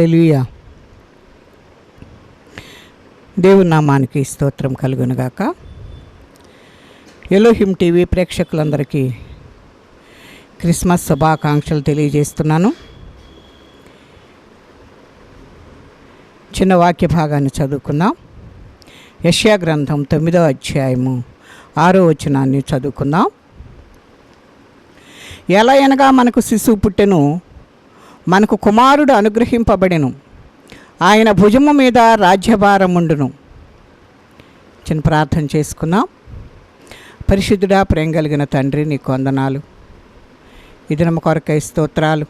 హల్లెలూయా. దేవుని నామానికి స్తోత్రం కలుగునుగాక. ఎలోహిం టీవీ ప్రేక్షకులందరికీ క్రిస్మస్ శుభాకాంక్షలు తెలియజేస్తున్నాను. చిన్న వాక్య భాగాన్ని చదువుకుందాం. యష్యా గ్రంథం తొమ్మిదో అధ్యాయము ఆరో వచనాన్ని చదువుకుందాం. ఎలా అనగా మనకు శిశువు పుట్టెను మనకు కుమారుడు అనుగ్రహింపబడెను. ఆయన భుజము మీద రాజ్యభారముండును. చిన్న ప్రార్థన చేసుకున్నాం. పరిశుద్ధుడా ప్రేమ కలిగిన తండ్రి నీకు వందనాలు. ఇది నమ్మ కొరకై స్తోత్రాలు.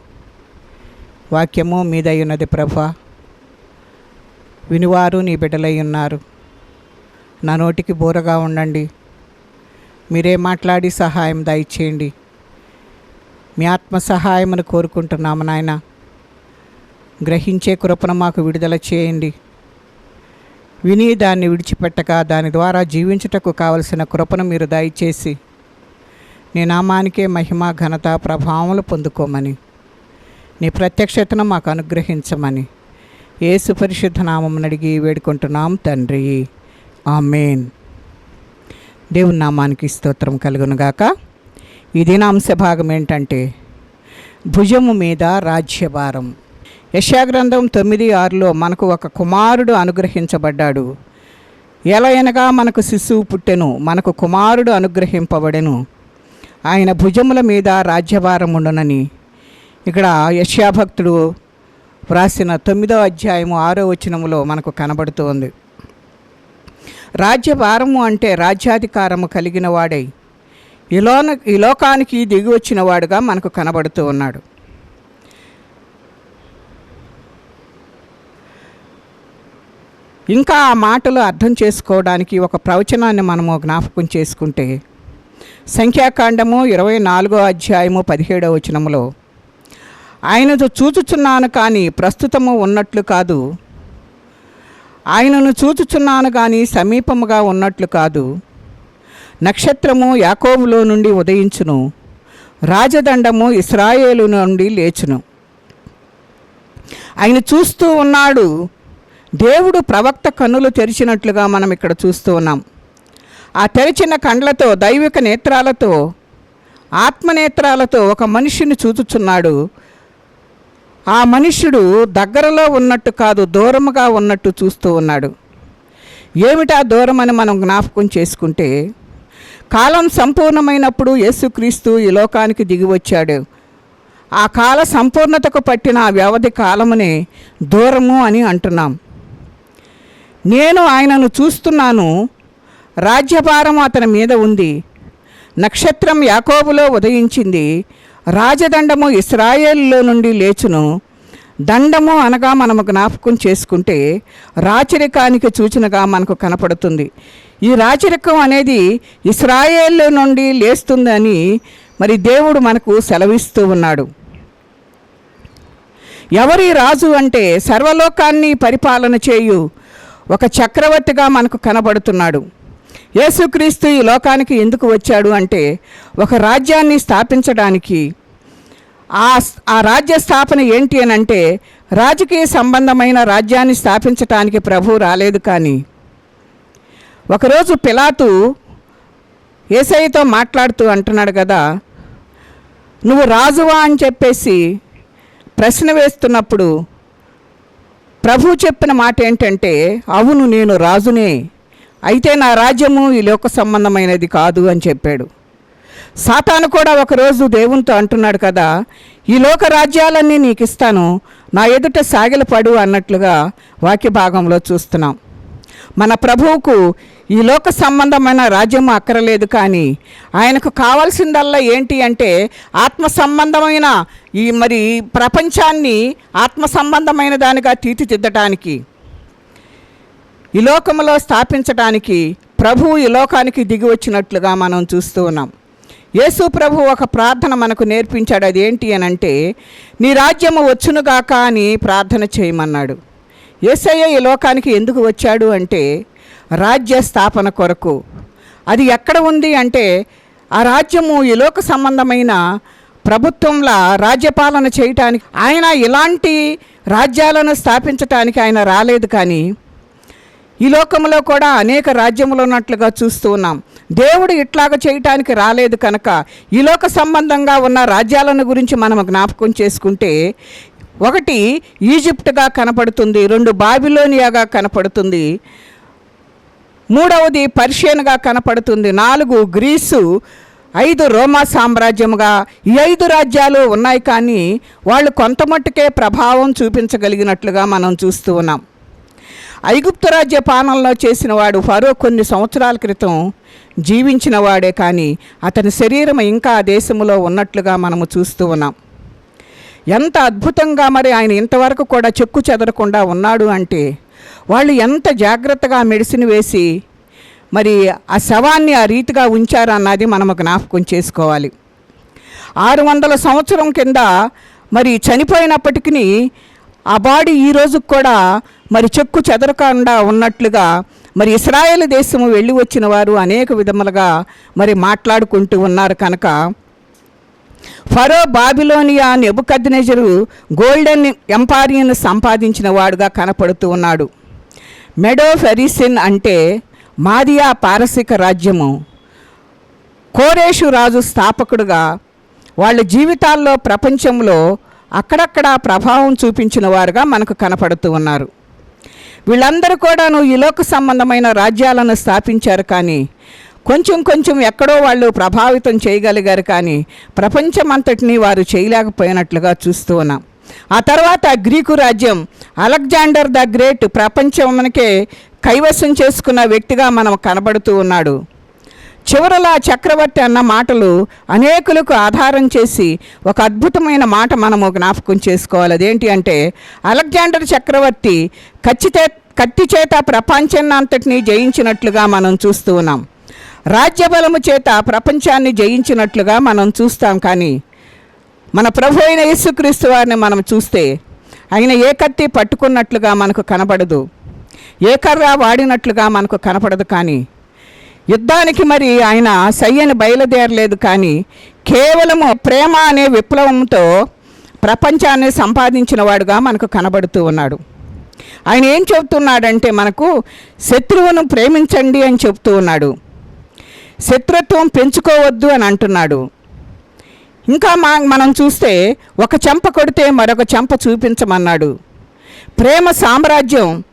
వాక్యము మీదై ఉన్నది ప్రభా వినివారు నీ బిడ్డలై ఉన్నారు. నా నోటికి బోరగా ఉండండి. మీరే మాట్లాడి సహాయం దయచేయండి. మీ ఆత్మ సహాయమును కోరుకుంటున్నాము నాయన. గ్రహించే కృపను మాకు విడుదల చేయండి. విని దాన్ని విడిచిపెట్టక దాని ద్వారా జీవించుటకు కావలసిన కృపను మీరు దయచేసి నీ నామానికే మహిమ ఘనత ప్రభావములు పొందుకోమని నీ ప్రత్యక్షతను మాకు అనుగ్రహించమని ఏ పరిశుద్ధ నామం అడిగి వేడుకుంటున్నాం తండ్రి. ఆమెన్. దేవుని నామానికి స్తోత్రం కలుగునుగాక. ఈ దినాంశ భాగం ఏంటంటే భుజము మీద రాజ్యభారం. యశాగ్రంథం తొమ్మిది ఆరులో మనకు ఒక కుమారుడు అనుగ్రహించబడ్డాడు. ఎలా అనగా మనకు శిశువు పుట్టెను మనకు కుమారుడు అనుగ్రహింపబడెను. ఆయన భుజముల మీద రాజ్యభారం ఉండునని. ఇక్కడ యశాభక్తుడు వ్రాసిన తొమ్మిదో అధ్యాయము ఆరో వచనములో మనకు కనబడుతోంది. రాజ్యభారము అంటే రాజ్యాధికారము కలిగిన వాడై ఈ ఈ లోకానికి దిగి వచ్చిన వాడుగా మనకు కనబడుతూ ఉన్నాడు. ఇంకా ఆ మాటలు అర్థం చేసుకోవడానికి ఒక ప్రవచనాన్ని మనము జ్ఞాపకం చేసుకుంటే సంఖ్యాకాండము ఇరవై నాలుగో అధ్యాయము పదిహేడవ వచనములో ఆయనతో చూచుచున్నాను కానీ ప్రస్తుతము ఉన్నట్లు కాదు. ఆయనను చూచుచున్నాను కానీ సమీపముగా ఉన్నట్లు కాదు. నక్షత్రము యాకోబులో నుండి ఉదయించును. రాజదండము ఇస్రాయేలు నుండి లేచును. ఆయన చూస్తూ ఉన్నాడు. దేవుడు ప్రవక్త కన్నులు తెరిచినట్లుగా మనం ఇక్కడ చూస్తూ ఉన్నాం. ఆ తెరిచిన కండ్లతో దైవిక నేత్రాలతో ఆత్మనేత్రాలతో ఒక మనిషిని చూచుచున్నాడు. ఆ మనుష్యుడు దగ్గరలో ఉన్నట్టు కాదు దూరముగా ఉన్నట్టు చూస్తూ ఉన్నాడు. ఏమిటా దూరం అని మనం జ్ఞాపకం చేసుకుంటే కాలం సంపూర్ణమైనప్పుడు యేసుక్రీస్తు ఈ లోకానికి దిగి వచ్చాడు. ఆ కాల సంపూర్ణతకు పట్టిన ఆ వ్యవధి కాలమునే దూరము అని అంటున్నాం. నేను ఆయనను చూస్తున్నాను. రాజ్యభారం అతని మీద ఉంది. నక్షత్రం యాకోబులో ఉదయించింది. రాజదండము ఇస్రాయేల్లో నుండి లేచును. దండము అనగా మనము జ్ఞాపకం చేసుకుంటే రాచరికానికి సూచనగా మనకు కనపడుతుంది. ఈ రాచరికం అనేది ఇస్రాయేల్ నుండి లేస్తుందని మరి దేవుడు మనకు సెలవిస్తూ ఉన్నాడు. ఎవరి రాజు అంటే సర్వలోకాన్ని పరిపాలన చేయు ఒక చక్రవర్తిగా మనకు కనబడుతున్నాడు. యేసుక్రీస్తు ఈ లోకానికి ఎందుకు వచ్చాడు అంటే ఒక రాజ్యాన్ని స్థాపించడానికి. ఆ ఆ రాజ్య స్థాపన ఏంటి అని అంటే రాజకీయ సంబంధమైన రాజ్యాన్ని స్థాపించటానికి ప్రభు రాలేదు కానీ ఒకరోజు పిలాతు ఏసైతో మాట్లాడుతూ అంటున్నాడు కదా నువ్వు రాజువా? అని చెప్పేసి ప్రశ్న వేస్తున్నప్పుడు ప్రభు చెప్పిన మాట ఏంటంటే అవును నేను రాజునే అయితే నా రాజ్యము ఈ లోక సంబంధమైనది కాదు అని చెప్పాడు. సాతాను కూడా ఒకరోజు దేవునితో అంటున్నాడు కదా ఈ లోక రాజ్యాలన్నీ నీకు ఇస్తాను నా ఎదుట సాగిలపడు అన్నట్లుగా వాక్య భాగంలో చూస్తున్నాం. మన ప్రభువుకు ఈ లోక సంబంధమైన రాజ్యం అక్కరలేదు కానీ ఆయనకు కావాల్సిందల్లా ఏంటి అంటే ఆత్మ సంబంధమైన ఈ మరి ప్రపంచాన్ని ఆత్మ సంబంధమైన దానిగా తీర్చిదిద్దటానికి ఈ లోకంలో స్థాపించడానికి ప్రభువు ఈ లోకానికి దిగి వచ్చినట్లుగా మనం చూస్తూ ఉన్నాం. యేసు ప్రభు ఒక ప్రార్థన మనకు నేర్పించాడు. అది ఏంటి అని అంటే నీ రాజ్యము వచ్చునుగాక అని ప్రార్థన చేయమన్నాడు. యేసయ్య ఈ లోకానికి ఎందుకు వచ్చాడు అంటే రాజ్య స్థాపన కొరకు. అది ఎక్కడ ఉంది అంటే ఆ రాజ్యము ఈ లోక సంబంధమైన ప్రభుత్వంలా రాజ్యపాలన చేయటానికి ఆయన ఇలాంటి రాజ్యాలను స్థాపించటానికి ఆయన రాలేదు కానీ ఈ లోకంలో కూడా అనేక రాజ్యములు ఉన్నట్లుగా చూస్తూ ఉన్నాం. దేవుడు ఇట్లాగ చేయటానికి రాలేదు కనుక ఈ లోక సంబంధంగా ఉన్న రాజ్యాలను గురించి మనం జ్ఞాపకం చేసుకుంటే ఒకటి ఈజిప్ట్గా కనపడుతుంది రెండు బాబిలోనియాగా కనపడుతుంది మూడవది పర్షియన్గా కనపడుతుంది నాలుగు గ్రీసు ఐదు రోమా సామ్రాజ్యముగా ఈ ఐదు రాజ్యాలు ఉన్నాయి కానీ వాళ్ళు కొంతమట్టుకే ప్రభావం చూపించగలిగినట్లుగా మనం చూస్తూ ఉన్నాం. ఐగుప్తు రాజ్య పాలనలో చేసిన వాడు ఫరో కొన్ని సంవత్సరాల క్రితం జీవించిన వాడే కానీ అతని శరీరం ఇంకా ఆ దేశంలో ఉన్నట్లుగా మనము చూస్తూ ఉన్నాం. ఎంత అద్భుతంగా మరి ఆయన ఇంతవరకు కూడా చెక్కు చెదరకుండా ఉన్నాడు అంటే వాళ్ళు ఎంత జాగ్రత్తగా మెడిసిన్ వేసి మరి ఆ శవాన్ని ఆ రీతిగా ఉంచారన్నది మనము జ్ఞాపకం చేసుకోవాలి. ఆరు వందల సంవత్సరం కింద మరి చనిపోయినప్పటికీ ఆ బాడీ ఈ రోజుకు కూడా మరి చెక్కు చెదరకుండా ఉన్నట్లుగా మరి ఇస్రాయేల్ దేశము వెళ్ళి వచ్చిన వారు అనేక విధములుగా మరి మాట్లాడుకుంటూ ఉన్నారు కనుక ఫరో బాబిలోనియా నెబుకద్నెజరు గోల్డెన్ ఎంపారియన్ సంపాదించిన వాడుగా కనపడుతూ ఉన్నాడు. మెడో ఫెరిసిన్ అంటే మాదియా పారసిక రాజ్యము. కోరేషు రాజు స్థాపకుడుగా వాళ్ళ జీవితాల్లో ప్రపంచంలో అక్కడక్కడ ప్రభావం చూపించిన వారుగా మనకు కనపడుతూ ఉన్నారు. వీళ్ళందరూ కూడాను ఈ లోక సంబంధమైన రాజ్యాలను స్థాపించారు కానీ కొంచెం కొంచెం ఎక్కడో వాళ్ళు ప్రభావితం చేయగలిగారు కానీ ప్రపంచమంతటిని వారు చేయలేకపోయినట్లుగా చూస్తూ ఉన్నాం. ఆ తర్వాత గ్రీకు రాజ్యం అలెగ్జాండర్ ద గ్రేట్ ప్రపంచంకే కైవసం చేసుకున్న వ్యక్తిగా మనం కనబడుతూ ఉన్నాడు. చివరలా చక్రవర్తి అన్న మాటలు అనేకులకు ఆధారం చేసి ఒక అద్భుతమైన మాట మనము జ్ఞాపకం చేసుకోవాలి. అదేంటి అంటే అలెగ్జాండర్ చక్రవర్తి కచ్చితే కత్తి చేత ప్రపంచాన్నంతటినీ జయించినట్లుగా మనం చూస్తూ ఉన్నాం. రాజ్యబలము చేత ప్రపంచాన్ని జయించినట్లుగా మనం చూస్తాం కానీ మన ప్రభు అయిన యేసుక్రీస్తు వారిని మనం చూస్తే ఆయన ఏ కత్తి పట్టుకున్నట్లుగా మనకు కనపడదు ఏ కర్ర వాడినట్లుగా మనకు కనపడదు కానీ యుద్ధానికి మరి ఆయన సయ్యని బయలుదేరలేదు కానీ కేవలము ప్రేమ అనే విప్లవంతో ప్రపంచాన్ని సంపాదించిన వాడుగా మనకు కనబడుతూ ఉన్నాడు. ఆయన ఏం చెబుతున్నాడంటే మనకు శత్రువును ప్రేమించండి అని చెబుతూ ఉన్నాడు. శత్రుత్వం పెంచుకోవద్దు అని అంటున్నాడు. ఇంకా మా మనం చూస్తే ఒక చెంప కొడితే మరొక చెంప చూపించమన్నాడు. ప్రేమ సామ్రాజ్యం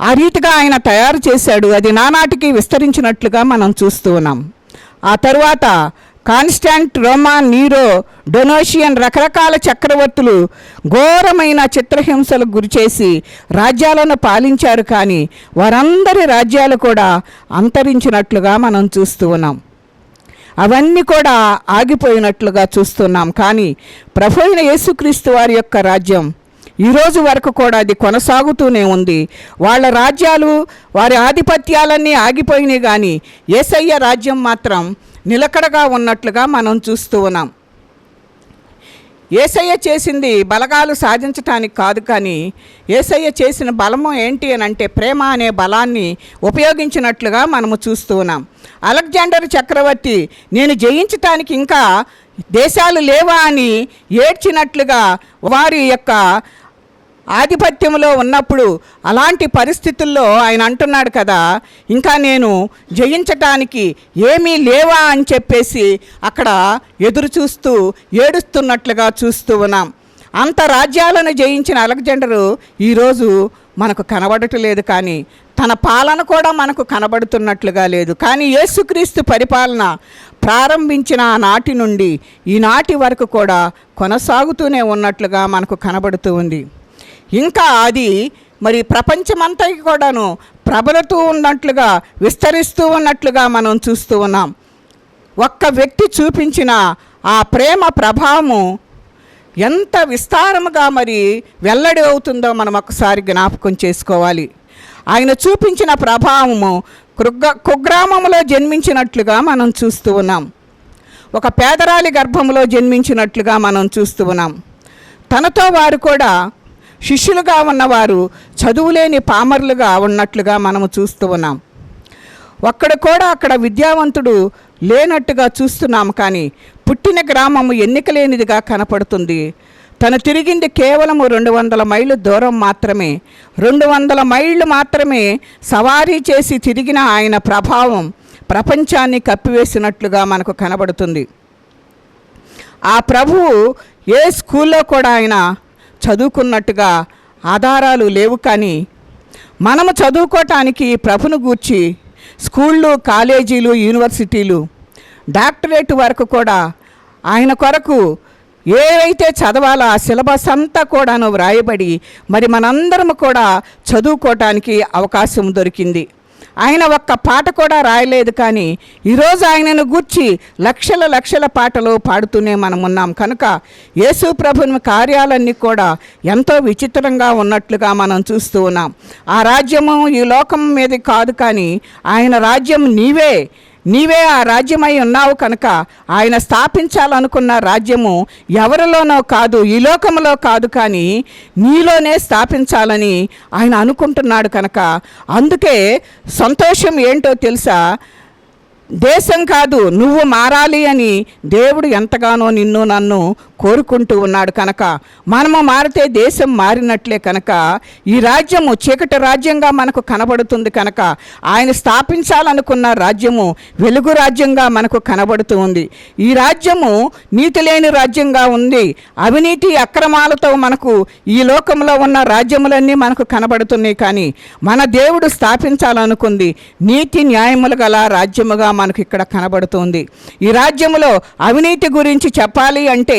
ఆ రీతిగా ఆయన తయారు చేశాడు. అది నానాటికి విస్తరించినట్లుగా మనం చూస్తూ ఉన్నాం. ఆ తరువాత కాన్స్టాంట్ రోమా నీరో డొనోషియన్ రకరకాల చక్రవర్తులు ఘోరమైన చిత్రహింసలకు గురిచేసి రాజ్యాలను పాలించారు కానీ వారందరి రాజ్యాలు కూడా అంతరించినట్లుగా మనం చూస్తూ ఉన్నాం. అవన్నీ కూడా ఆగిపోయినట్లుగా చూస్తున్నాం. కానీ ప్రభుణ యేసుక్రీస్తు వారి యొక్క రాజ్యం ఈరోజు వరకు కూడా అది కొనసాగుతూనే ఉంది. వాళ్ళ రాజ్యాలు వారి ఆధిపత్యాలన్నీ ఆగిపోయినాయి కానీ ఏసయ్య రాజ్యం మాత్రం నిలకడగా ఉన్నట్లుగా మనం చూస్తూ ఉన్నాం. ఏసయ్య చేసింది బలగాలు సాధించటానికి కాదు కానీ ఏసయ్య చేసిన బలము ఏంటి అని అంటే ప్రేమ అనే బలాన్ని ఉపయోగించినట్లుగా మనము చూస్తూ ఉన్నాం. అలెగ్జాండర్ చక్రవర్తి నేను జయించటానికి ఇంకా దేశాలు లేవా అని ఏడ్చినట్లుగా వారి యొక్క ఆధిపత్యంలో ఉన్నప్పుడు అలాంటి పరిస్థితుల్లో ఆయన అంటున్నాడు కదా ఇంకా నేను జయించటానికి ఏమీ లేవా అని చెప్పేసి అక్కడ ఎదురు చూస్తూ ఏడుస్తున్నట్లుగా చూస్తూ ఉన్నాం. అంత రాజ్యాలను జయించిన అలెగ్జాండరు ఈరోజు మనకు కనబడటలేదు కానీ తన పాలన కూడా మనకు కనబడుతున్నట్లుగా లేదు. కానీ యేసుక్రీస్తు పరిపాలన ప్రారంభించిన ఆనాటి నుండి ఈనాటి వరకు కూడా కొనసాగుతూనే ఉన్నట్లుగా మనకు కనబడుతూ ఉంది. ఇంకా అది మరి ప్రపంచమంతా కూడాను ప్రబలుతూ ఉన్నట్లుగా విస్తరిస్తూ ఉన్నట్లుగా మనం చూస్తూ ఉన్నాం. ఒక్క వ్యక్తి చూపించిన ఆ ప్రేమ ప్రభావము ఎంత విస్తారముగా మరి వెల్లడి అవుతుందో మనం ఒకసారి జ్ఞాపకం చేసుకోవాలి. ఆయన చూపించిన ప్రభావము కృగ్గ కుగ్రామంలో జన్మించినట్లుగా మనం చూస్తూ ఉన్నాం. ఒక పేదరాలి గర్భంలో జన్మించినట్లుగా మనం చూస్తూ ఉన్నాం. తనతో వారు కూడా శిష్యులుగా ఉన్నవారు చదువులేని పామర్లుగా ఉన్నట్లుగా మనము చూస్తూ ఉన్నాం. ఒక్కడ కూడా అక్కడ విద్యావంతుడు లేనట్టుగా చూస్తున్నాం కానీ పుట్టిన గ్రామము ఎన్నికలేనిదిగా కనపడుతుంది. తను తిరిగింది కేవలము రెండు వందల మైళ్ళు దూరం మాత్రమే. రెండు వందల మైళ్ళు మాత్రమే సవారీ చేసి తిరిగిన ఆయన ప్రభావం ప్రపంచాన్ని కప్పివేసినట్లుగా మనకు కనబడుతుంది. ఆ ప్రభువు ఏ స్కూల్లో కూడా ఆయన చదువుకున్నట్టుగా ఆధారాలు లేవు కానీ మనము చదువుకోవటానికి ప్రభును గూర్చి స్కూళ్ళు కాలేజీలు యూనివర్సిటీలు డాక్టరేట్ వరకు కూడా ఆయన కొరకు ఏవైతే చదవాలో ఆ సిలబస్ అంతా కూడాను వ్రాయబడి మరి మనందరం కూడా చదువుకోవటానికి అవకాశం దొరికింది. ఆయన ఒక్క పాట కూడా రాయలేదు కానీ ఈరోజు ఆయనను గూర్చి లక్షల లక్షల పాటలు పాడుతూనే మనం ఉన్నాం. కనుక యేసు ప్రభుని కార్యాలన్నీ కూడా ఎంతో విచిత్రంగా ఉన్నట్లుగా మనం చూస్తూ ఉన్నాం. ఆ రాజ్యము ఈ లోకం మీద కాదు కానీ ఆయన రాజ్యం నీవే. నీవే ఆ రాజ్యమై ఉన్నావు కనుక ఆయన స్థాపించాలనుకున్న రాజ్యము ఎవరిలోనో కాదు ఈ లోకంలో కాదు కానీ నీలోనే స్థాపించాలని ఆయన అనుకుంటున్నాడు కనుక. అందుకే సంతోషం ఏంటో తెలుసా? దేశం కాదు నువ్వు మారాలి అని దేవుడు ఎంతగానో నిన్ను నన్ను కోరుకుంటూ ఉన్నాడు కనుక. మనము మారితే దేశం మారినట్లే కనుక. ఈ రాజ్యము చీకటి రాజ్యంగా మనకు కనబడుతుంది కనుక. ఆయన స్థాపించాలనుకున్న రాజ్యము వెలుగు రాజ్యంగా మనకు కనబడుతూ ఉంది. ఈ రాజ్యము నీతి లేని రాజ్యంగా ఉంది. అవినీతి అక్రమాలతో మనకు ఈ లోకంలో ఉన్న రాజ్యములన్నీ మనకు కనబడుతున్నాయి కానీ మన దేవుడు స్థాపించాలనుకుంది నీతి న్యాయములు గల రాజ్యముగా మనకు ఇక్కడ కనబడుతుంది ఈ రాజ్యములో అవినీతి గురించి చెప్పాలి అంటే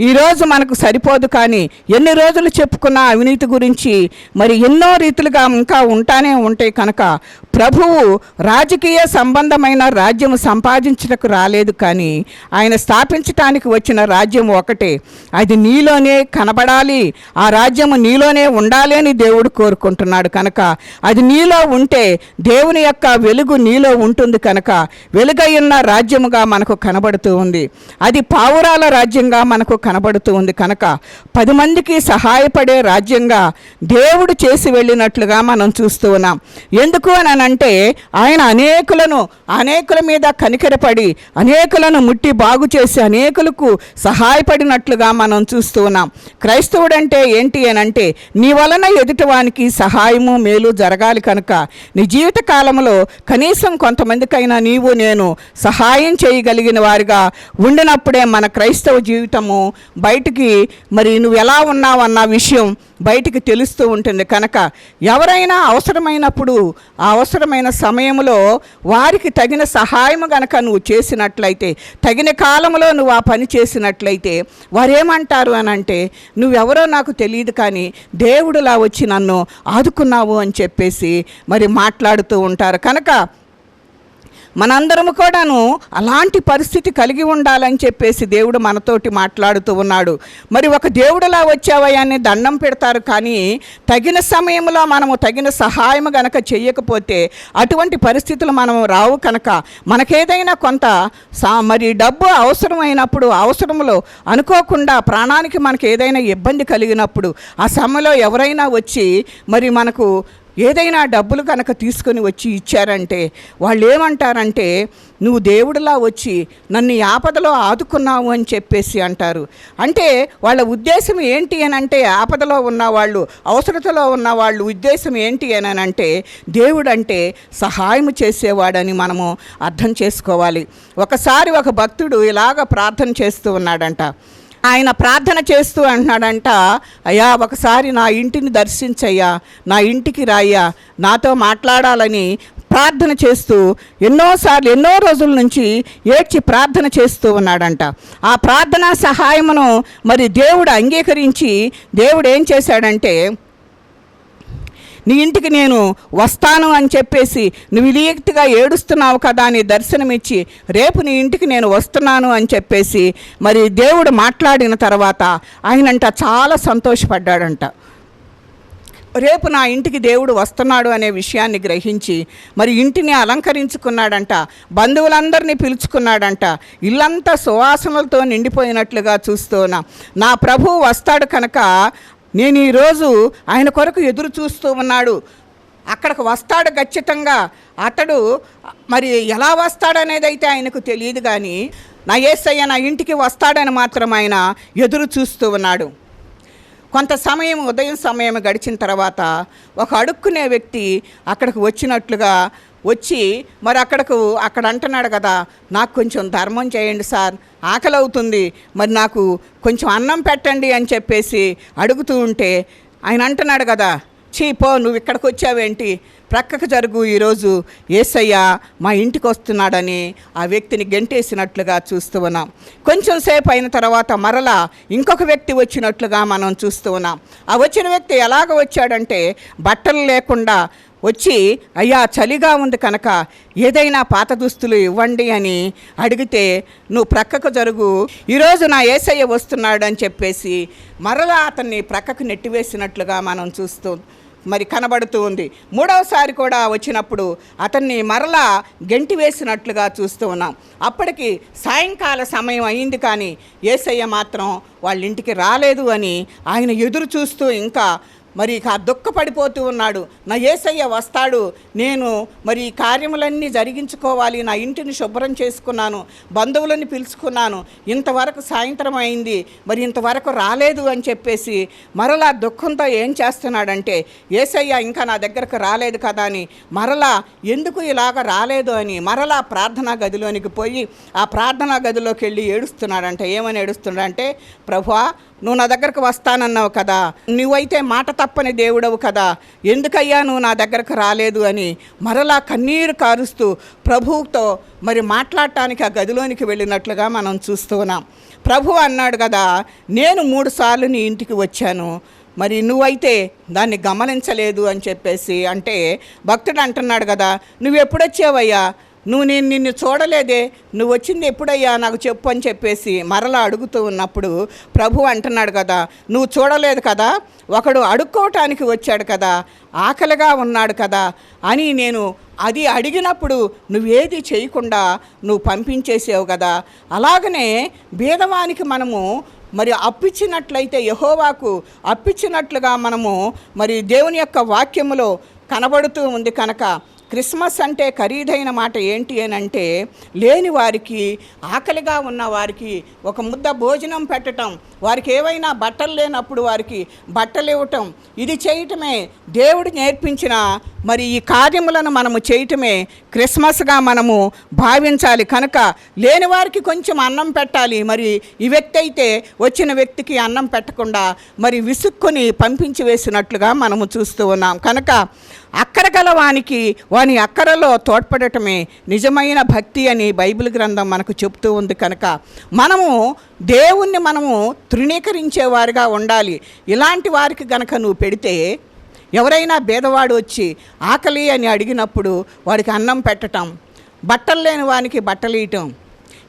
ఈరోజు మనకు సరిపోదు కానీ ఎన్ని రోజులు చెప్పుకున్న అవినీతి గురించి మరి ఎన్నో రీతులుగా ఇంకా ఉంటానే ఉంటాయి కనుక ప్రభువు రాజకీయ సంబంధమైన రాజ్యం సంపాదించటకు రాలేదు కానీ ఆయన స్థాపించటానికి వచ్చిన రాజ్యం ఒకటే. అది నీలోనే కనబడాలి. ఆ రాజ్యము నీలోనే ఉండాలి అని దేవుడు కోరుకుంటున్నాడు కనుక. అది నీలో ఉంటే దేవుని యొక్క వెలుగు నీలో ఉంటుంది కనుక. వెలుగయ్యున్న రాజ్యముగా మనకు కనబడుతూ ఉంది. అది పావురాల రాజ్యంగా మనకు కనబడుతూ ఉంది కనుక. పది మందికి సహాయపడే రాజ్యంగా దేవుడు చేసి వెళ్ళినట్లుగా మనం చూస్తూ ఉన్నాం. ఎందుకు అని అంటే ఆయన అనేకులను అనేకుల మీద కనికరపడి అనేకులను ముట్టి బాగు చేసి అనేకులకు సహాయపడినట్లుగా మనం చూస్తూ ఉన్నాం. క్రైస్తవుడంటే ఏంటి అనంటే నీ వలన ఎదుటివానికి సహాయము మేలు జరగాలి కనుక నీ జీవిత కాలంలో కనీసం కొంతమందికైనా నీవు నేను సహాయం చేయగలిగిన వారిగా ఉండినప్పుడే మన క్రైస్తవ జీవితము బయటికి మరి నువ్వు ఎలా ఉన్నావన్న విషయం బయటికి తెలుస్తూ ఉంటుంది కనుక ఎవరైనా అవసరమైనప్పుడు ఆ అవసరమైన సమయంలో వారికి తగిన సహాయం కనుక నువ్వు చేసినట్లయితే తగిన కాలంలో నువ్వు ఆ పని చేసినట్లయితే వారు ఏమంటారు అని అంటే నువ్వెవరో నాకు తెలియదు కానీ దేవుడులా వచ్చి నన్ను ఆదుకున్నావు అని చెప్పేసి మరి మాట్లాడుతూ ఉంటారు. కనుక మనందరము కూడాను అలాంటి పరిస్థితి కలిగి ఉండాలని చెప్పేసి దేవుడు మనతోటి మాట్లాడుతూ ఉన్నాడు. మరి ఒక దేవుడులా వచ్చావయాన్ని దండం పెడతారు. కానీ తగిన సమయంలో మనము తగిన సహాయం గనక చెయ్యకపోతే అటువంటి పరిస్థితులు మనం రావు కనుక. మనకేదైనా కొంత సా మరి డబ్బు అవసరమైనప్పుడు అవసరంలో అనుకోకుండా ప్రాణానికి మనకి ఏదైనా ఇబ్బంది కలిగినప్పుడు ఆ సమయంలో ఎవరైనా వచ్చి మరి మనకు ఏదైనా డబ్బులు కనుక తీసుకొని వచ్చి ఇచ్చారంటే వాళ్ళు ఏమంటారంటే నువ్వు దేవుడిలా వచ్చి నన్ను ఆపదలో ఆదుకున్నావు అని చెప్పేసి అంటారు. అంటే వాళ్ళ ఉద్దేశం ఏంటి అని అంటే ఆపదలో ఉన్నవాళ్ళు అవసరతలో ఉన్న వాళ్ళు ఉద్దేశం ఏంటి అని అంటే దేవుడు అంటే సహాయం చేసేవాడని మనము అర్థం చేసుకోవాలి. ఒకసారి ఒక భక్తుడు ఇలాగ ప్రార్థన చేస్తూ ఉన్నాడంట. ఆయన ప్రార్థన చేస్తూ అంటున్నాడంట అయ్యా ఒకసారి నా ఇంటిని దర్శించయ్యా నా ఇంటికి రాయ్యా నాతో మాట్లాడాలని ప్రార్థన చేస్తూ ఎన్నోసార్లు ఎన్నో రోజుల నుంచి ఏడ్చి ప్రార్థన చేస్తూ ఉన్నాడంట. ఆ ప్రార్థన సహాయమును మరి దేవుడు అంగీకరించి దేవుడు ఏం చేశాడంటే నీ ఇంటికి నేను వస్తాను అని చెప్పేసి నువ్వు ఇలియక్తిగా ఏడుస్తున్నావు కదా అని దర్శనమిచ్చి రేపు నీ ఇంటికి నేను వస్తున్నాను అని చెప్పేసి మరి దేవుడు మాట్లాడిన తర్వాత ఆయనంట చాలా సంతోషపడ్డాడంట. రేపు నా ఇంటికి దేవుడు వస్తున్నాడు అనే విషయాన్ని గ్రహించి మరి ఇంటిని అలంకరించుకున్నాడంట బంధువులందరినీ పిలుచుకున్నాడంట ఇల్లంతా సువాసనలతో నిండిపోయినట్లుగా చూస్తున్నా నా ప్రభువు వస్తాడు కనుక నేను ఈరోజు ఆయన కొరకు ఎదురు చూస్తూ ఉన్నాడు. అక్కడికి వస్తాడు ఖచ్చితంగా. అతడు మరి ఎలా వస్తాడనేది అయితే ఆయనకు తెలియదు కానీ నా ఏసయ్య నా ఇంటికి వస్తాడని మాత్రం ఆయన ఎదురు చూస్తూ ఉన్నాడు. కొంత సమయం ఉదయం సమయం గడిచిన తర్వాత ఒక అడుక్కునే వ్యక్తి అక్కడికి వచ్చినట్లుగా వచ్చి మరి అక్కడకు అక్కడ అంటున్నాడు కదా నాకు కొంచెం ధర్మం చేయండి సార్ ఆకలి అవుతుంది మరి నాకు కొంచెం అన్నం పెట్టండి అని చెప్పేసి అడుగుతూ ఉంటే ఆయన అంటున్నాడు కదా చీ పో నువ్వు ఇక్కడికి వచ్చావేంటి? ప్రక్కకు జరుగు ఈరోజు ఏసయ్య మా ఇంటికి వస్తున్నాడని ఆ వ్యక్తిని గెంటేసినట్లుగా చూస్తూ ఉన్నాం. కొంచెం సేపు అయిన తర్వాత మరలా ఇంకొక వ్యక్తి వచ్చినట్లుగా మనం చూస్తూ ఉన్నాం. ఆ వచ్చిన వ్యక్తి ఎలాగ వచ్చాడంటే బట్టలు లేకుండా వచ్చి అయ్యా చలిగా ఉంది కనుక ఏదైనా పాత దుస్తులు ఇవ్వండి అని అడిగితే నువ్వు ప్రక్కకు జరుగు ఈరోజు నా ఏసయ్య వస్తున్నాడు అని చెప్పేసి మరలా అతన్ని ప్రక్కకు నెట్టివేసినట్లుగా మనం చూస్తూ మరి కనబడుతూ ఉంది. మూడవసారి కూడా వచ్చినప్పుడు అతన్ని మరలా గెంటి వేసినట్లుగా చూస్తూ ఉన్నాం. అప్పటికి సాయంకాల సమయం అయింది కానీ ఏసయ్య మాత్రం వాళ్ళ ఇంటికి రాలేదు అని ఆయన ఎదురు చూస్తూ ఇంకా మరి ఇక దుఃఖపడిపోతూ ఉన్నాడు. నా ఏసయ్య వస్తాడు. నేను మరి ఈ కార్యములన్నీ జరిగించుకోవాలి. నా ఇంటిని శుభ్రం చేసుకున్నాను. బంధువులని పిలుచుకున్నాను. ఇంతవరకు సాయంత్రం అయింది. మరి ఇంతవరకు రాలేదు అని చెప్పేసి మరలా దుఃఖంతో ఏం చేస్తున్నాడంటే ఏసయ్య ఇంకా నా దగ్గరకు రాలేదు కదా అని మరలా ఎందుకు ఇలాగ రాలేదు అని మరలా ప్రార్థనా గదిలోనికి పోయి ఆ ప్రార్థనా గదిలోకి వెళ్ళి ఏడుస్తున్నాడంట. ఏమని ఏడుస్తున్నాడంటే ప్రభా నువ్వు నా దగ్గరకు వస్తానన్నావు కదా. నువ్వైతే మాట తప్పని దేవుడవు కదా. ఎందుకయ్యా నువ్వు నా దగ్గరకు రాలేదు అని మరలా కన్నీరు కారుస్తూ ప్రభువుతో మరి మాట్లాడటానికి ఆ గదిలోనికి వెళ్ళినట్లుగా మనం చూస్తూ ఉన్నాం. ప్రభు అన్నాడు కదా నేను మూడు సార్లు నీ ఇంటికి వచ్చాను. మరి నువ్వైతే దాన్ని గమనించలేదు అని చెప్పేసి అంటే భక్తుడు అంటున్నాడు కదా నువ్వు ఎప్పుడొచ్చావయ్యా నువ్వు నేను నిన్ను చూడలేదే. నువ్వు వచ్చింది ఎప్పుడయ్యా? నాకు చెప్పు అని చెప్పేసి మరలా అడుగుతూ ఉన్నప్పుడు ప్రభు అంటున్నాడు కదా నువ్వు చూడలేదు కదా? ఒకడు అడుక్కోవటానికి వచ్చాడు కదా ఆకలిగా ఉన్నాడు కదా అని నేను అది అడిగినప్పుడు నువ్వేది చేయకుండా నువ్వు పంపించేసావు కదా? అలాగనే బీదవానికి మనము మరి అప్పిచ్చినట్లయితే యహోవాకు అప్పిచ్చినట్లుగా మనము మరి దేవుని యొక్క వాక్యములో కనబడుతూ ఉంది కనుక క్రిస్మస్ అంటే ఖరీదైన మాట ఏంటి అని అంటే లేని వారికి ఆకలిగా ఉన్న వారికి ఒక ముద్ద భోజనం పెట్టటం వారికి ఏవైనా బట్టలు లేనప్పుడు వారికి బట్టలు ఇవ్వటం ఇది చేయటమే దేవుడు నేర్పించిన మరి ఈ కార్యములను మనము చేయటమే క్రిస్మస్గా మనము భావించాలి. కనుక లేని వారికి కొంచెం అన్నం పెట్టాలి. మరి ఈ వ్యక్తి అయితే వచ్చిన వ్యక్తికి అన్నం పెట్టకుండా మరి విసుక్కుని పంపించి వేసినట్లుగా మనము చూస్తూ ఉన్నాం. కనుక అక్కర గల వానికి వాని అక్కరలో తోడ్పడటమే నిజమైన భక్తి అని బైబిల్ గ్రంథం మనకు చెప్తూ ఉంది. కనుక మనము దేవుణ్ణి మనము తృణీకరించేవారిగా ఉండాలి. ఇలాంటి వారికి గనక నువ్వు పెడితే ఎవరైనా భేదవాడు వచ్చి ఆకలి అని అడిగినప్పుడు వాడికి అన్నం పెట్టటం బట్టలు లేని వానికి బట్టలు ఇయటం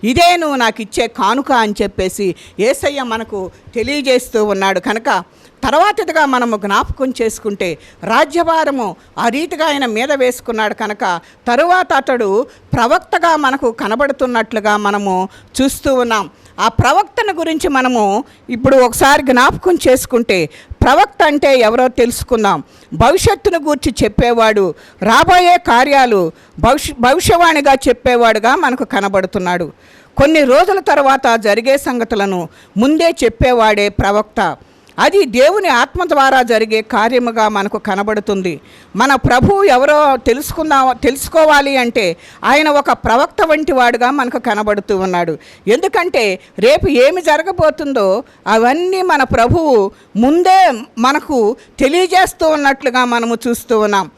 ఇదే నువ్వు నాకు ఇచ్చే కానుక అని చెప్పేసి ఏసయ్య మనకు తెలియజేస్తూ ఉన్నాడు. కనుక తర్వాతదిగా మనము జ్ఞాపకం చేసుకుంటే రాజ్యభారము ఆ రీతిగా ఆయన మీద వేసుకున్నాడు కనుక తరువాత అతడు ప్రవక్తగా మనకు కనబడుతున్నట్లుగా మనము చూస్తూ ఉన్నాం. ఆ ప్రవక్తను గురించి మనము ఇప్పుడు ఒకసారి జ్ఞాపకం చేసుకుంటే ప్రవక్త అంటే ఎవరో తెలుసుకుందాం. భవిష్యత్తును గూర్చి చెప్పేవాడు రాబోయే కార్యాలు భవిష్య భవిష్యవాణిగా చెప్పేవాడుగా మనకు కనబడుతున్నాడు. కొన్ని రోజుల తర్వాత జరిగే సంగతులను ముందే చెప్పేవాడే ప్రవక్త. అది దేవుని ఆత్మ ద్వారా జరిగే కార్యముగా మనకు కనబడుతుంది. మన ప్రభు ఎవరో తెలుసుకుందాం తెలుసుకోవాలి అంటే ఆయన ఒక ప్రవక్త వంటి వాడుగా మనకు కనబడుతూ ఉన్నాడు. ఎందుకంటే రేపు ఏమి జరగబోతుందో అవన్నీ మన ప్రభువు ముందే మనకు తెలియజేస్తూ ఉన్నట్లుగా మనము చూస్తూ ఉన్నాం.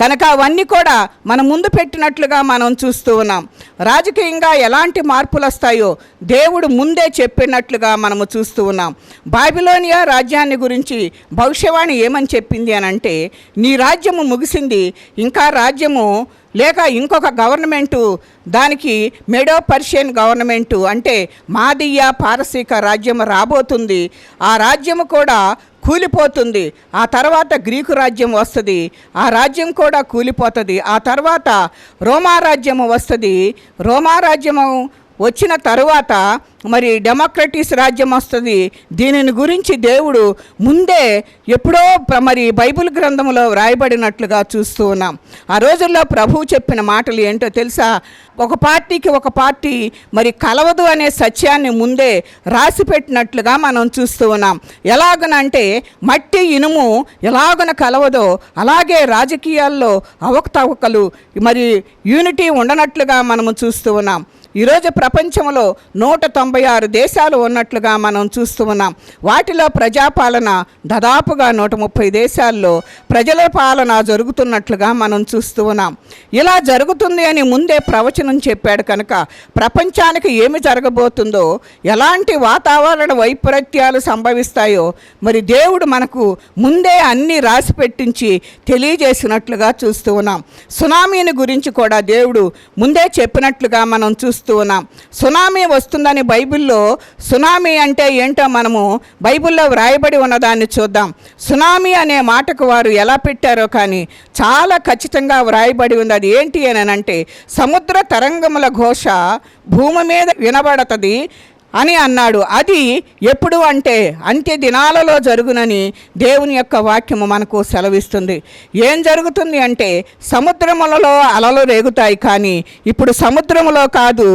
కనుక అవన్నీ కూడా మన ముందు పెట్టినట్లుగా మనం చూస్తూ ఉన్నాం. రాజకీయంగా ఎలాంటి మార్పులు వస్తాయో దేవుడు ముందే చెప్పినట్లుగా మనము చూస్తూ ఉన్నాం. బాబిలోనియా రాజ్యాన్ని గురించి భవిష్యవాణి ఏమని చెప్పింది అని అంటే నీ రాజ్యము ముగిసింది ఇంకా రాజ్యము లేక ఇంకొక గవర్నమెంటు దానికి మెడో పర్షియన్ గవర్నమెంటు అంటే మాదీయ పారసీక రాజ్యం రాబోతుంది. ఆ రాజ్యము కూడా కూలిపోతుంది. ఆ తర్వాత గ్రీకు రాజ్యం వస్తుంది. ఆ రాజ్యం కూడా కూలిపోతుంది. ఆ తర్వాత రోమారాజ్యము వస్తుంది. రోమా రాజ్యము వచ్చిన తరువాత మరి డెమోక్రటిస్ రాజ్యం వస్తుంది. దీనిని గురించి దేవుడు ముందే ఎప్పుడో ప్ర- మరి బైబిల్ గ్రంథంలో వ్రాయబడినట్లుగా చూస్తూ ఉన్నాం. ఆ రోజుల్లో ప్రభువు చెప్పిన మాటలు ఏంటో తెలుసా? ఒక పార్టీకి ఒక పార్టీ మరి కలవదు అనే సత్యాన్ని ముందే రాసిపెట్టినట్లుగా మనం చూస్తూ ఉన్నాం. ఎలాగనంటే మట్టి ఇనుము ఎలాగన కలవదో అలాగే రాజకీయాల్లో అవకతవకలు మరి యూనిటీ ఉండనట్లుగా మనము చూస్తూ ఉన్నాం. ఈరోజు ప్రపంచంలో నూట తొంభై ఆరు దేశాలు ఉన్నట్లుగా మనం చూస్తూ ఉన్నాం. వాటిలో ప్రజాపాలన దాదాపుగా నూట ముప్పై దేశాల్లో ప్రజల పాలన జరుగుతున్నట్లుగా మనం చూస్తూ ఉన్నాం. ఇలా జరుగుతుంది అని ముందే ప్రవచనం చెప్పాడు కనుక ప్రపంచానికి ఏమి జరగబోతుందో ఎలాంటి వాతావరణ వైపరీత్యాలు సంభవిస్తాయో మరి దేవుడు మనకు ముందే అన్ని రాసి పెట్టించి తెలియజేసినట్లుగా చూస్తూ ఉన్నాం. సునామీని గురించి కూడా దేవుడు ముందే చెప్పినట్లుగా మనం చూస్తూ ఉన్నాం. సునామీ వస్తుందని భయ బైబిల్లో సునామీ అంటే ఏంటో మనము బైబిల్లో వ్రాయబడి ఉన్నదాన్ని చూద్దాం. సునామీ అనే మాటకు వారు ఎలా పెట్టారో కానీ చాలా ఖచ్చితంగా వ్రాయబడి ఉంది. అది ఏంటి అని అంటే సముద్ర తరంగముల ఘోష భూమి మీద వినబడతది అని అన్నాడు. అది ఎప్పుడు అంటే అంత్య దినాలలో జరుగునని దేవుని యొక్క వాక్యము మనకు సెలవిస్తుంది. ఏం జరుగుతుంది అంటే సముద్రములలో అలలు రేగుతాయి కానీ ఇప్పుడు సముద్రములో కాదు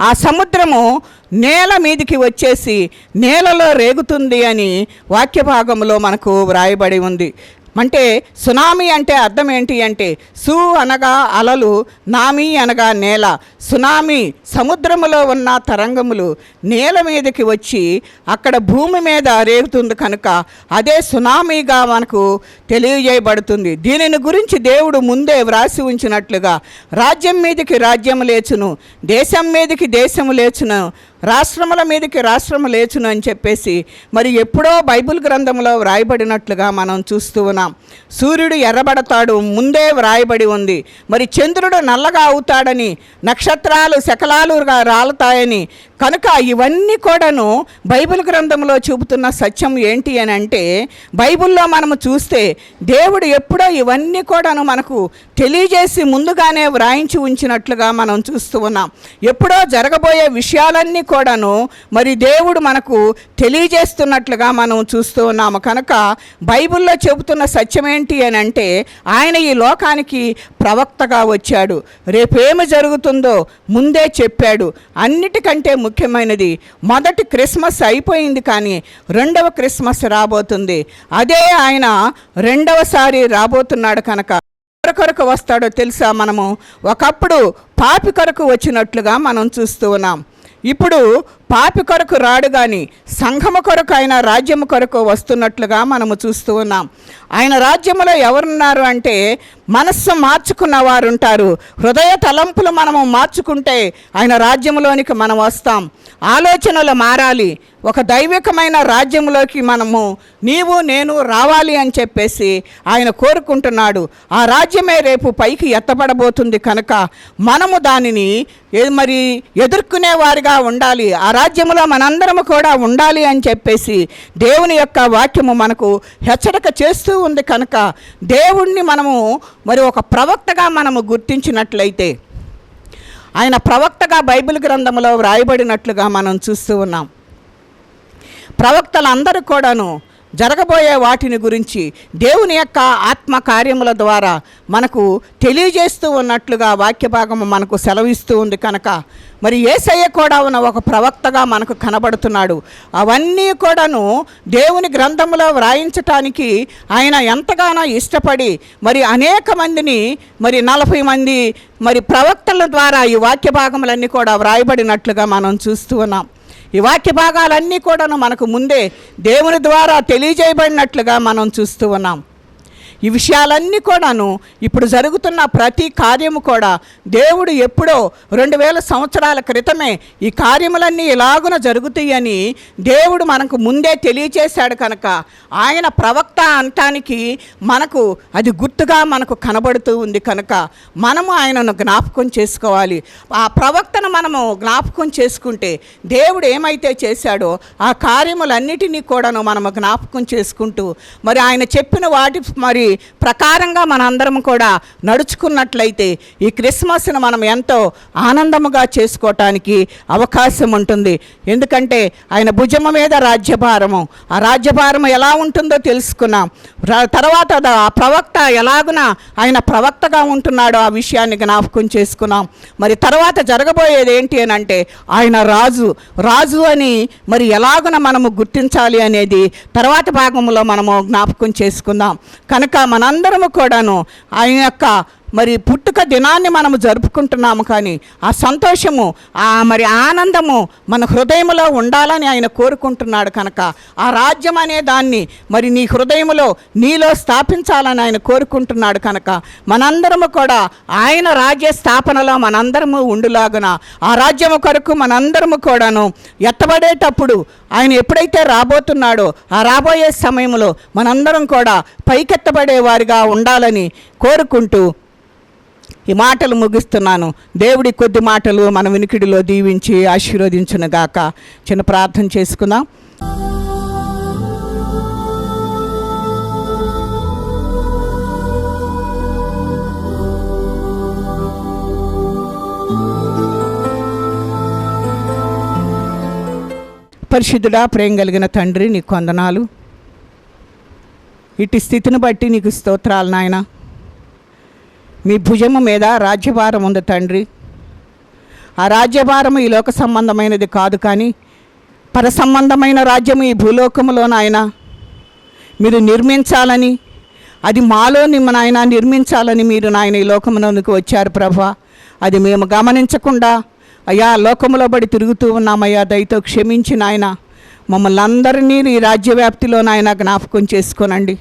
ఆ సముద్రము నేల మీదికి వచ్చేసి నేలలో రేగుతుంది అని వాక్య భాగంలో మనకు వ్రాయబడి ఉంది. అంటే సునామీ అంటే అర్థం ఏంటి అంటే సు అనగా అలలు నామీ అనగా నేల. సునామీ సముద్రములో ఉన్న తరంగములు నేల మీదకి వచ్చి అక్కడ భూమి మీద రేగుతుంది కనుక అదే సునామీగా మనకు తెలియజేయబడుతుంది. దీనిని గురించి దేవుడు ముందే వ్రాసి ఉంచినట్లుగా రాజ్యం మీదకి రాజ్యం లేచును దేశం మీదకి దేశం లేచును రాష్ట్రముల మీదకి రాష్ట్రము లేచును అని చెప్పేసి మరి ఎప్పుడో బైబిల్ గ్రంథంలో వ్రాయబడినట్లుగా మనం చూస్తూ ఉన్నాం. సూర్యుడు ఎర్రబడతాడు ముందే వ్రాయబడి ఉంది. మరి చంద్రుడు నల్లగా అవుతాడని నక్షత్రాలు శకలాలుగా రాలుతాయని కనుక ఇవన్నీ కూడాను బైబిల్ గ్రంథంలో చూపుతున్న సత్యం ఏంటి అని అంటే బైబిల్లో మనము చూస్తే దేవుడు ఎప్పుడో ఇవన్నీ కూడాను మనకు తెలియజేసి ముందుగానే వ్రాయించి ఉంచినట్లుగా మనం చూస్తూ ఉన్నాం. ఎప్పుడో జరగబోయే విషయాలన్నీ కూడాను మరి దేవుడు మనకు తెలియజేస్తున్నట్లుగా మనం చూస్తూ ఉన్నాము. కనుక బైబిల్లో చెబుతున్న సత్యం ఏంటి అని అంటే ఆయన ఈ లోకానికి ప్రవక్తగా వచ్చాడు. రేపేమి జరుగుతుందో ముందే చెప్పాడు. అన్నిటికంటే ముఖ్యమైనది. మొదటి క్రిస్మస్ అయిపోయింది కానీ రెండవ క్రిస్మస్ రాబోతుంది. అదే ఆయన రెండవసారి రాబోతున్నాడు కనుక ఎవరి కొరకు వస్తాడో తెలుసా మనము? ఒకప్పుడు పాపి కొరకు వచ్చినట్లుగా మనం చూస్తూ ఉన్నాం. ఇప్పుడు పాపి కొరకు రాడు కానీ సంఘము కొరకు ఆయన రాజ్యము కొరకు వస్తున్నట్లుగా మనము చూస్తూ ఉన్నాం. ఆయన రాజ్యములో ఎవరున్నారు అంటే మనస్సు మార్చుకున్న వారు ఉంటారు హృదయ తలంపులు మనము మార్చుకుంటే ఆయన రాజ్యములోనికి మనం వస్తాం. ఆలోచనలు మారాలి. ఒక దైవికమైన రాజ్యంలోకి మనము నీవు నేను రావాలి అని చెప్పేసి ఆయన కోరుకుంటున్నాడు. ఆ రాజ్యమే రేపు పైకి ఎత్తబడబోతుంది కనుక మనము దానిని మరి ఎదుర్కొనే వారిగా ఉండాలి. ఆ రాజ్యంలో మనందరము కూడా ఉండాలి అని చెప్పేసి దేవుని యొక్క వాక్యము మనకు హెచ్చరిక చేస్తూ ఉంది కనుక దేవుణ్ణి మనము మరి ఒక ప్రవక్తగా మనము గుర్తించినట్లయితే ఆయన ప్రవక్తగా బైబిల్ గ్రంథంలో వ్రాయబడినట్లుగా మనం చూస్తూ ఉన్నాం. ప్రవక్తలందరూ కూడాను జరగబోయే వాటిని గురించి దేవుని యొక్క ఆత్మ కార్యముల ద్వారా మనకు తెలియజేస్తూ ఉన్నట్లుగా వాక్య భాగము మనకు సెలవిస్తూ ఉంది కనుక మరి ఏసయ్య కూడా ఉన్న ఒక ప్రవక్తగా మనకు కనబడుతున్నాడు. అవన్నీ కూడాను దేవుని గ్రంథంలో వ్రాయించటానికి ఆయన ఎంతగానో ఇష్టపడి మరి అనేక మందిని మరి నలభై మంది మరి ప్రవక్తల ద్వారా ఈ వాక్య భాగములన్నీ కూడా వ్రాయబడినట్లుగా మనం చూస్తూ ఉన్నాం. ఈ వాక్య భాగాలన్నీ కూడాను మనకు ముందే దేవుని ద్వారా తెలియజేయబడినట్లుగా మనం చూస్తూ ఉన్నాం. ఈ విషయాలన్నీ కూడాను ఇప్పుడు జరుగుతున్న ప్రతి కార్యము కూడా దేవుడు ఎప్పుడో రెండు వేల సంవత్సరాల క్రితమే ఈ కార్యములన్నీ ఇలాగున జరుగుతాయని దేవుడు మనకు ముందే తెలియచేశాడు కనుక ఆయన ప్రవక్త అనటానికి మనకు అది గుర్తుగా మనకు కనబడుతూ ఉంది కనుక మనము ఆయనను జ్ఞాపకం చేసుకోవాలి. ఆ ప్రవక్తను మనము జ్ఞాపకం చేసుకుంటే దేవుడు ఏమైతే చేశాడో ఆ కార్యములన్నిటినీ కూడాను మనము జ్ఞాపకం చేసుకుంటూ మరి ఆయన చెప్పిన వాటి మరి వాటి ప్రకారంగా మనందరం కూడా నడుచుకున్నట్లయితే ఈ క్రిస్మస్ను మనం ఎంతో ఆనందముగా చేసుకోవటానికి అవకాశం ఉంటుంది. ఎందుకంటే ఆయన భుజము మీద రాజ్యభారము. ఆ రాజ్యభారము ఎలా ఉంటుందో తెలుసుకున్నాం. తర్వాత ఆ ప్రవక్త ఎలాగున ఆయన ప్రవక్తగా ఉంటున్నాడో ఆ విషయాన్ని జ్ఞాపకం చేసుకున్నాం. మరి తర్వాత జరగబోయేది ఏంటి అని అంటే ఆయన రాజు. రాజు అని మరి ఎలాగున మనము గుర్తించాలి అనేది తర్వాత భాగంలో మనము జ్ఞాపకం చేసుకుందాం. కనుక మనందరము కూడాను ఆయన యొక్క మరి పుట్టుక దినాన్ని మనము జరుపుకుంటున్నాము కానీ ఆ సంతోషము ఆ మరి ఆనందము మన హృదయంలో ఉండాలని ఆయన కోరుకుంటున్నాడు కనుక ఆ రాజ్యం అనే దాన్ని మరి నీ హృదయంలో నీలో స్థాపించాలని ఆయన కోరుకుంటున్నాడు కనుక మనందరము కూడా ఆయన రాజ్య స్థాపనలో మనందరము ఉండులాగున ఆ రాజ్యము కొరకు మనందరము కూడాను ఎత్తబడేటప్పుడు ఆయన ఎప్పుడైతే రాబోతున్నాడో ఆ రాబోయే సమయంలో మనందరం కూడా పైకెత్తబడే వారిగా ఉండాలని కోరుకుంటూ ఈ మాటలు ముగిస్తున్నాను. దేవుడి కొద్ది మాటలు మన వినికిడిలో దీవించి ఆశీర్వదించునుగాక చిన్న ప్రార్థన చేసుకుందాం. పరిశుద్ధుడా ప్రేమ కలిగిన తండ్రి నీకు కొందనాలు ఇటు స్థితిని బట్టి నీకు స్తోత్రాలు నాయనా. మీ భుజము మీద రాజ్యభారం ఉంది తండ్రి. ఆ రాజ్యభారము ఈ లోక సంబంధమైనది కాదు కానీ పర సంబంధమైన రాజ్యము ఈ భూలోకములో నాయన. మీరు నిర్మించాలని అది మాలో నిమ్మ నాయన నిర్మించాలని మీరు నాయన ఈ లోకమునందుకు వచ్చారు ప్రభా. అది మేము గమనించకుండా అయ్యా లోకములో బడి తిరుగుతూ ఉన్నామయ్యా దయతో క్షమించి నాయన. మమ్మల్ని అందరినీ ఈ రాజ్యవ్యాప్తిలో నాయన జ్ఞాపకం చేసుకోనండి.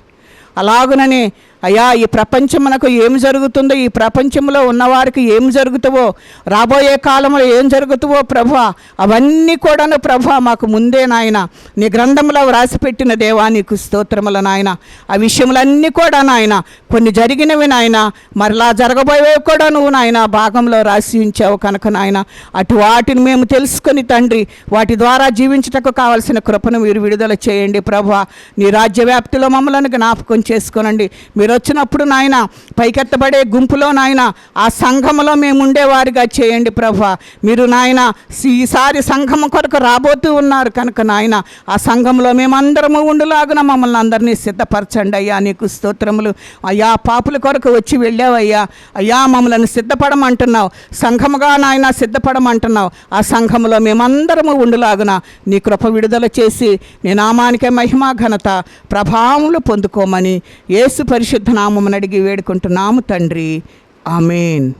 అలాగుననే అయ్యా ఈ ప్రపంచమునకు ఏం జరుగుతుందో ఈ ప్రపంచంలో ఉన్నవారికి ఏం జరుగుతావో రాబోయే కాలంలో ఏం జరుగుతావో ప్రభా అవన్నీ కూడాను ప్రభ మాకు ముందే నాయన నీ గ్రంథంలో వ్రాసిపెట్టిన దేవా నీకు స్తోత్రముల నాయన. ఆ విషయములన్నీ కూడా నాయన కొన్ని జరిగినవి నాయన మరలా జరగబోయేవి కూడా నువ్వు నాయన భాగంలో రాసి ఉంచావు కనుక నాయన. అటు వాటిని మేము తెలుసుకొని తండ్రి వాటి ద్వారా జీవించటకు కావలసిన కృపను మీరు విడుదల చేయండి ప్రభా. నీ రాజ్యవ్యాప్తిలో మమ్మలను జ్ఞాపకం చేసుకోనండి. మీరు వచ్చినప్పుడు నాయన పైకెత్తబడే గుంపులో నాయన ఆ సంఘములో మేము ఉండేవారిగా చేయండి ప్రభా. మీరు నాయన ఈసారి సంఘము కొరకు రాబోతూ ఉన్నారు కనుక నాయన ఆ సంఘంలో మేమందరము ఉండులాగున మమ్మల్ని అందరినీ సిద్ధపరచండి అయ్యా. నీకు స్తోత్రములు. అయ్యా పాపుల కొరకు వచ్చి వెళ్ళావయ్యా. అయ్యా మమ్మల్ని సిద్ధపడమంటున్నావు. సంఘముగా నాయన సిద్ధపడమంటున్నావు. ఆ సంఘములో మేమందరము ఉండులాగున నీ కృప విడుదల చేసి నీ నామానికే మహిమా ఘనత ప్రభావములు పొందుకోమని యేసు పరిశుద్ధ నామమును అడిగి వేడుకుంటున్నాము తండ్రి. ఆమెన్.